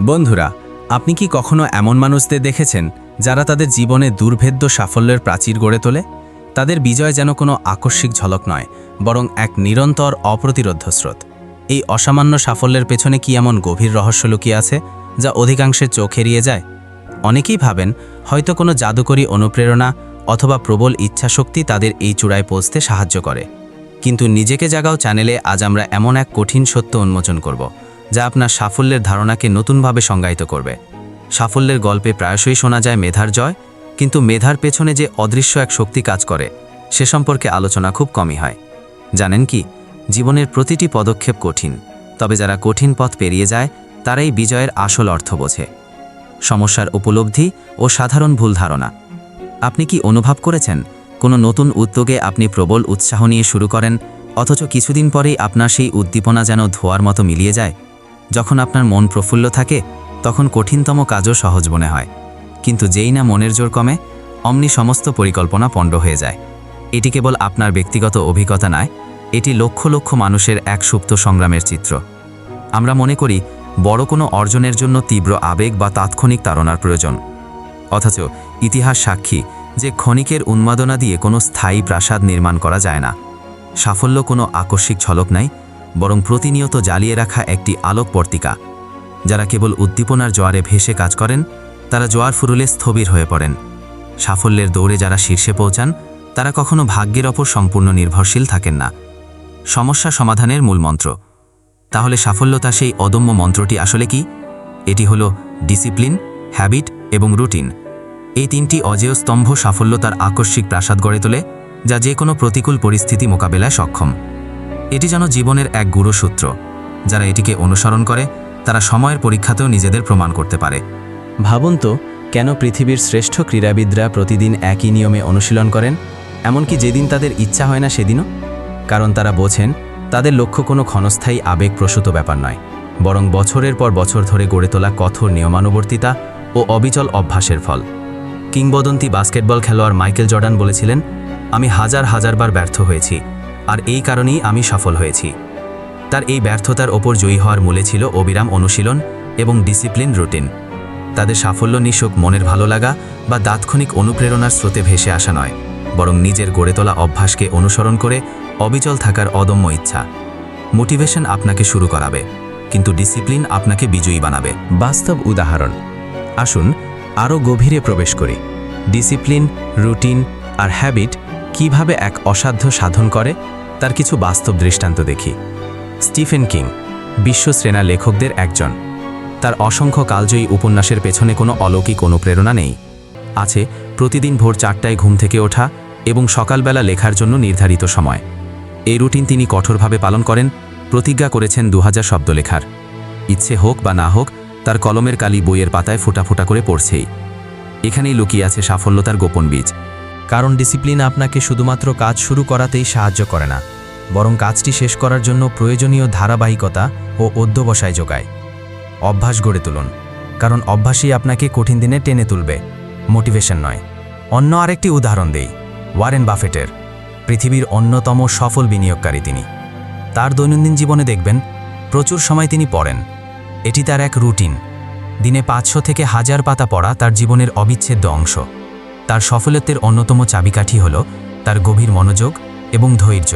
বন্ধুরা, আপনি কি কখনো এমন মানুষদের দেখেছেন যারা তাদের জীবনে দুর্ভেদ্য সাফল্যের প্রাচীর গড়ে তোলে? তাদের বিজয় যেন কোনো আকস্মিক ঝলক নয়, বরং এক নিরন্তর অপ্রতিরোধ স্রোত। এই অসামান্য সাফল্যের পেছনে কি এমন গভীর রহস্য লুকিয়ে আছে যা অধিকাংশের চোখ এড়িয়ে যায়? অনেকেই ভাবেন, হয়তো কোনো জাদুকরী অনুপ্রেরণা অথবা প্রবল ইচ্ছাশক্তি তাদের এই চূড়ায় পৌঁছতে সাহায্য করে। কিন্তু নিজেকে জাগাও চ্যানেলে আজ আমরা এমন এক কঠিন সত্য উন্মোচন করব যা আপনার সাফল্যের ধারণাকে নতুনভাবে সংজ্ঞায়িত করবে। সাফল্যের গল্পে প্রায়শই শোনা যায় মেধার জয়, কিন্তু মেধার পেছনে যে অদৃশ্য এক শক্তি কাজ করে, সে সম্পর্কে আলোচনা খুব কমই হয়। জানেন কি, জীবনের প্রতিটি পদক্ষেপ কঠিন, তবে যারা কঠিন পথ পেরিয়ে যায়, তারাই বিজয়ের আসল অর্থ বোঝে। সমস্যার উপলব্ধি ও সাধারণ ভুল ধারণা। আপনি কি অনুভব করেছেন, কোনো নতুন উদ্যোগে আপনি প্রবল উৎসাহ নিয়ে শুরু করেন, অথচ কিছুদিন পরেই আপনার সেই উদ্দীপনা যেন ধোয়ার মতো মিলিয়ে যায়? যখন আপনার মন প্রফুল্ল থাকে, তখন কঠিনতম কাজও সহজ মনে হয়। কিন্তু যেই না মনের জোর কমে, অমনি সমস্ত পরিকল্পনা পণ্ড হয়ে যায়। এটি কেবল আপনার ব্যক্তিগত অভিজ্ঞতা নয়, এটি লক্ষ লক্ষ মানুষের এক সুপ্ত সংগ্রামের চিত্র। আমরা মনে করি, বড় কোনো অর্জনের জন্য তীব্র আবেগ বা তাৎক্ষণিক তাড়নার প্রয়োজন। অথচ ইতিহাস সাক্ষী যে ক্ষণিকের উন্মাদনা দিয়ে কোনো স্থায়ী প্রাসাদ নির্মাণ করা যায় না। সাফল্য কোনো আকস্মিক ঝলক নাই বরং প্রতিনিয়ত জ্বালিয়ে রাখা একটি আলোক পর্তিকা। যারা কেবল উদ্দীপনার জোয়ারে ভেসে কাজ করেন, তারা জোয়ার ফুরুলে স্থবির হয়ে পড়েন। সাফল্যের দৌড়ে যারা শীর্ষে পৌঁছান, তারা কখনো ভাগ্যের ওপর সম্পূর্ণ নির্ভরশীল থাকেন না। সমস্যা সমাধানের মূল মন্ত্র। তাহলে সাফল্যতা সেই অদম্য মন্ত্রটি আসলে কি? এটি হল ডিসিপ্লিন, হ্যাবিট এবং রুটিন। এই তিনটি অজেয় স্তম্ভ সাফল্যতার আকস্মিক প্রাসাদ গড়ে তোলে, যা যে কোনো প্রতিকূল পরিস্থিতি মোকাবেলায় সক্ষম। এটি যেন জীবনের এক গুরু সূত্র যারা এটিকে অনুসরণ করে, তারা সময়ের পরীক্ষাতেও নিজেদের প্রমাণ করতে পারে। ভাবুন তো, কেন পৃথিবীর শ্রেষ্ঠ ক্রীড়াবিদরা প্রতিদিন একই নিয়মে অনুশীলন করেন, এমনকি যেদিন তাদের ইচ্ছা হয় না সেদিনও? কারণ তারা বোঝেন, তাদের লক্ষ্য কোনো ক্ষণস্থায়ী আবেগপ্রসূত ব্যাপার নয়, বরং বছরের পর বছর ধরে গড়ে তোলা কঠোর নিয়মানুবর্তিতা ও অবিচল অভ্যাসের ফল। কিংবদন্তি বাস্কেটবল খেলোয়াড় মাইকেল জর্ডান বলেছিলেন, আমি হাজার হাজারবার ব্যর্থ হয়েছি আর এই কারণেই আমি সফল হয়েছি। তার এই ব্যর্থতার ওপর জয়ী হওয়ার মূলে ছিল অবিরাম অনুশীলন এবং ডিসিপ্লিন রুটিন। তাদের সাফল্য নিশোক মনের ভালো লাগা বা তাৎক্ষণিক অনুপ্রেরণার স্রোতে ভেসে আসা নয়, বরং নিজের গড়ে তোলা অভ্যাসকে অনুসরণ করে অবিচল থাকার অদম্য ইচ্ছা। মোটিভেশন আপনাকে শুরু করাবে, কিন্তু ডিসিপ্লিন আপনাকে বিজয়ী বানাবে। বাস্তব উদাহরণ, আসুন আরও গভীরে প্রবেশ করি। ডিসিপ্লিন, রুটিন আর হ্যাবিট কীভাবে এক অসাধ্য সাধন করে, তার কিছু বাস্তব দৃষ্টান্ত দেখি। স্টিফেন কিং, বিশ্বশ্রেণা লেখকদের একজন। তার অসংখ্য কালজয়ী উপন্যাসের পেছনে কোনো অলৌকিক অনুপ্রেরণা নেই। আছে প্রতিদিন ভোর চারটায় ঘুম থেকে ওঠা এবং সকালবেলা লেখার জন্য নির্ধারিত সময়। এই রুটিন তিনি কঠোরভাবে পালন করেন, প্রতিজ্ঞা করেছেন দু শব্দ লেখার। ইচ্ছে হোক বা না হোক, তার কলমের কালি বইয়ের পাতায় ফোটা ফোটা করে পড়ছেই। এখানেই লুকিয়ে আছে সাফল্যতার গোপন বীজ। কারণ ডিসিপ্লিন আপনাকে শুধুমাত্র কাজ শুরু করাতেই সাহায্য করে না, বরং কাজটি শেষ করার জন্য প্রয়োজনীয় ধারাবাহিকতা ও অধ্যবসায় যোগায়। অভ্যাস গড়ে তুলুন, কারণ অভ্যাসই আপনাকে কঠিন দিনে টেনে তুলবে। মোটিভেশন নয়। অন্য আরেকটি উদাহরণ দেই, ওয়ারেন বাফেটের, পৃথিবীর অন্যতম সফল বিনিয়োগকারী তিনি। তার দৈনন্দিন জীবনে দেখবেন, প্রচুর সময় তিনি পড়েন। এটি তার এক রুটিন। দিনে পাঁচশো থেকে হাজার পাতা পড়া তার জীবনের অবিচ্ছেদ্য অংশ। তার সফলত্বের অন্যতম চাবিকাঠি হল তার গভীর মনোযোগ এবং ধৈর্য,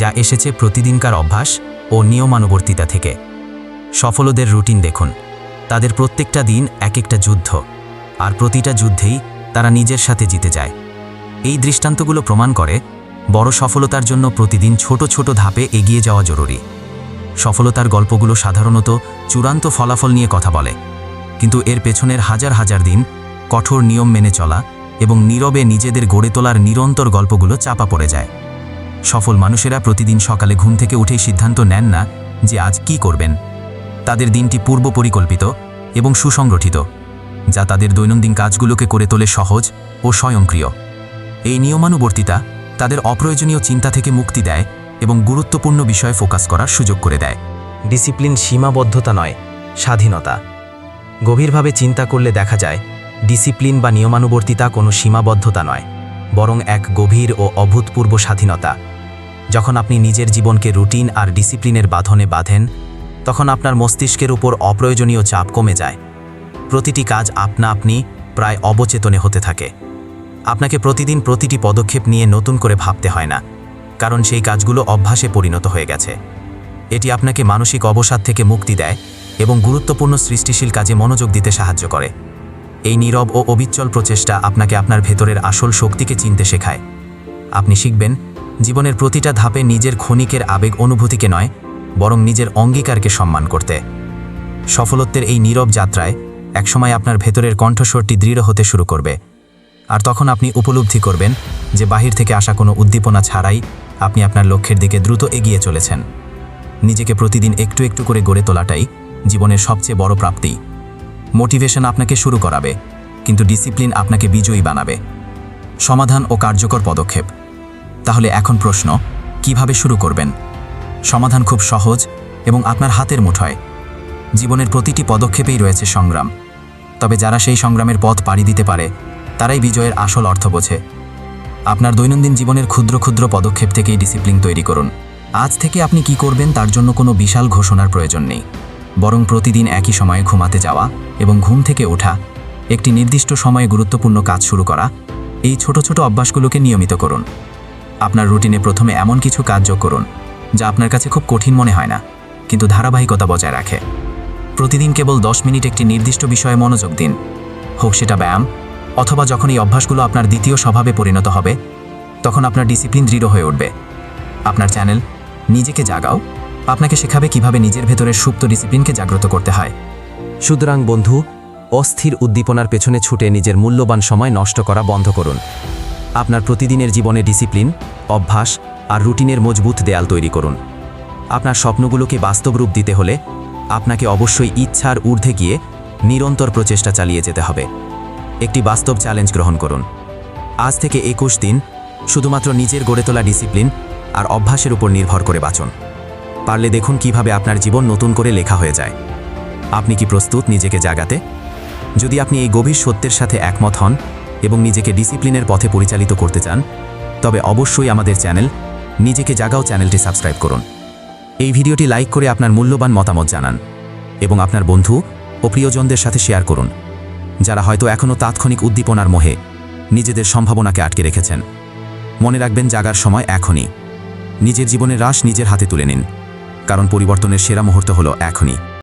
যা এসেছে প্রতিদিনকার অভ্যাস ও নিয়মানুবর্তিতা থেকে। সফলদের রুটিন দেখুন, তাদের প্রত্যেকটা দিন এক একটা যুদ্ধ, আর প্রতিটা যুদ্ধেই তারা নিজের সাথে জিতে যায়। এই দৃষ্টান্তগুলো প্রমাণ করে বড় সফলতার জন্য প্রতিদিন ছোট ছোট ধাপে এগিয়ে যাওয়া জরুরি। সফলতার গল্পগুলো সাধারণত চূড়ান্ত ফলাফল নিয়ে কথা বলে, কিন্তু এর পেছনের হাজার হাজার দিন কঠোর নিয়ম মেনে চলা এবং নীরবে নিজেদের গড়ে তোলার নিরন্তর গল্পগুলো চাপা পড়ে যায়। সফল মানুষেরা প্রতিদিন সকালে ঘুম থেকে উঠেই সিদ্ধান্ত নেন না যে আজ কি করবেন। তাদের দিনটি পূর্ব পরিকল্পিত এবং সুসংগঠিত, যা তাদের দৈনন্দিন কাজগুলোকে করে তোলে সহজ ও স্বয়ংক্রিয়। এই নিয়মানুবর্তিতা তাদের অপ্রয়োজনীয় চিন্তা থেকে মুক্তি দেয় এবং গুরুত্বপূর্ণ বিষয়ে ফোকাস করার সুযোগ করে দেয়। ডিসিপ্লিন সীমাবদ্ধতা নয়, স্বাধীনতা। গভীরভাবে চিন্তা করলে দেখা যায় ডিসিপ্লিন বা নিয়মানুবর্তিতা কোনো সীমাবদ্ধতা নয়, বরং এক গভীর ও অভূতপূর্ব স্বাধীনতা। যখন আপনি নিজের জীবনকে রুটিন আর ডিসিপ্লিনের বাঁধনে বাঁধেন, তখন আপনার মস্তিষ্কের উপর অপ্রয়োজনীয় চাপ কমে যায়। প্রতিটি কাজ আপনা আপনি প্রায় অবচেতনে হতে থাকে। আপনাকে প্রতিদিন প্রতিটি পদক্ষেপ নিয়ে নতুন করে ভাবতে হয় না, কারণ সেই কাজগুলো অভ্যাসে পরিণত হয়ে গেছে। এটি আপনাকে মানসিক অবসাদ থেকে মুক্তি দেয় এবং গুরুত্বপূর্ণ সৃষ্টিশীল কাজে মনোযোগ দিতে সাহায্য করে। এই নীরব ও অবিচল প্রচেষ্টা আপনাকে আপনার ভেতরের আসল শক্তিকে চিনতে শেখায়। আপনি শিখবেন, জীবনের প্রতিটা ধাপে নিজের ক্ষণিকের আবেগ অনুভূতিকে নয়, বরং নিজের অঙ্গীকারকে সম্মান করতে। সফলত্বের এই নীরব যাত্রায় একসময় আপনার ভেতরের কণ্ঠস্বরটি দৃঢ় হতে শুরু করবে। আর তখন আপনি উপলব্ধি করবেন যে বাহির থেকে আসা কোনো উদ্দীপনা ছাড়াই আপনি আপনার লক্ষ্যের দিকে দ্রুত এগিয়ে চলেছেন। নিজেকে প্রতিদিন একটু একটু করে গড়ে তোলাটাই জীবনের সবচেয়ে বড় প্রাপ্তি। মোটিভেশন আপনাকে শুরু করাবে, কিন্তু ডিসিপ্লিন আপনাকে বিজয়ী বানাবে। সমাধান ও কার্যকর পদক্ষেপ। তাহলে এখন প্রশ্ন, কীভাবে শুরু করবেন? সমাধান খুব সহজ এবং আপনার হাতের মুঠোয়। জীবনের প্রতিটি পদক্ষেপেই রয়েছে সংগ্রাম। তবে যারা সেই সংগ্রামের পথ পাড়ি দিতে পারে, তারাই বিজয়ের আসল অর্থ বোঝে। আপনার দৈনন্দিন জীবনের ক্ষুদ্র ক্ষুদ্র পদক্ষেপ থেকেই ডিসিপ্লিন তৈরি করুন। আজ থেকে আপনি কি করবেন তার জন্য কোনো বিশাল ঘোষণার প্রয়োজন নেই। বরং প্রতিদিন একই সময়ে ঘুমাতে যাওয়া এবং ঘুম থেকে ওঠা একটি নির্দিষ্ট সময়ে গুরুত্বপূর্ণ কাজ শুরু করা, এই ছোট ছোট অভ্যাসগুলোকে নিয়মিত করুন। আপনার রুটিনে প্রথমে এমন কিছু কাজ যোগ করুন, যা আপনার কাছে খুব কঠিন মনে হয় না, কিন্তু ধারাবাহিকতা বজায় রাখে। প্রতিদিন কেবল দশ মিনিট একটি নির্দিষ্ট বিষয়ে মনোযোগ দিন। হোক সেটা ব্যায়াম, অথবা যখন এই অভ্যাসগুলো আপনার দ্বিতীয় স্বভাবে পরিণত হবে, তখন আপনার ডিসিপ্লিন দৃঢ় হয়ে উঠবে। আপনার চ্যানেল নিজেকে জাগাও। আপনাকে শেখাবে কীভাবে নিজের ভেতরের সুপ্ত ডিসিপ্লিনকে জাগ্রত করতে হয়। সুতরাং বন্ধু, অস্থির উদ্দীপনার পেছনে ছুটে নিজের মূল্যবান সময় নষ্ট করা বন্ধ করুন। আপনার প্রতিদিনের জীবনে ডিসিপ্লিন, অভ্যাস আর রুটিনের মজবুত দেয়াল তৈরি করুন। আপনার স্বপ্নগুলোকে বাস্তব রূপ দিতে হলে আপনাকে অবশ্যই ইচ্ছার ঊর্ধ্বে গিয়ে নিরন্তর প্রচেষ্টা চালিয়ে যেতে হবে। একটি বাস্তব চ্যালেঞ্জ গ্রহণ করুন। আজ থেকে একুশ দিন শুধুমাত্র নিজের গড়ে তোলা ডিসিপ্লিন আর অভ্যাসের উপর নির্ভর করে বাঁচুন। পারলে দেখুন কীভাবে আপনার জীবন নতুন করে লেখা হয়ে যায়। আপনি কি প্রস্তুত নিজেকে জাগাতে? যদি আপনি এই গভীর সত্যের সাথে একমত হন এবং নিজেকে ডিসিপ্লিনের পথে পরিচালিত করতে চান, তবে অবশ্যই আমাদের চ্যানেল নিজেকে জাগাও চ্যানেলটি সাবস্ক্রাইব করুন। এই ভিডিওটি লাইক করে আপনার মূল্যবান মতামত জানান এবং আপনার বন্ধু ও প্রিয়জনদের সাথে শেয়ার করুন, যারা হয়তো এখনও তাৎক্ষণিক উদ্দীপনার মোহে নিজেদের সম্ভাবনাকে আটকে রেখেছেন। মনে রাখবেন, জাগার সময় এখনই। নিজের জীবনের রাশ নিজের হাতে তুলে নিন। কারণ পরিবর্তনের সেরা মুহূর্ত হলো এখনই।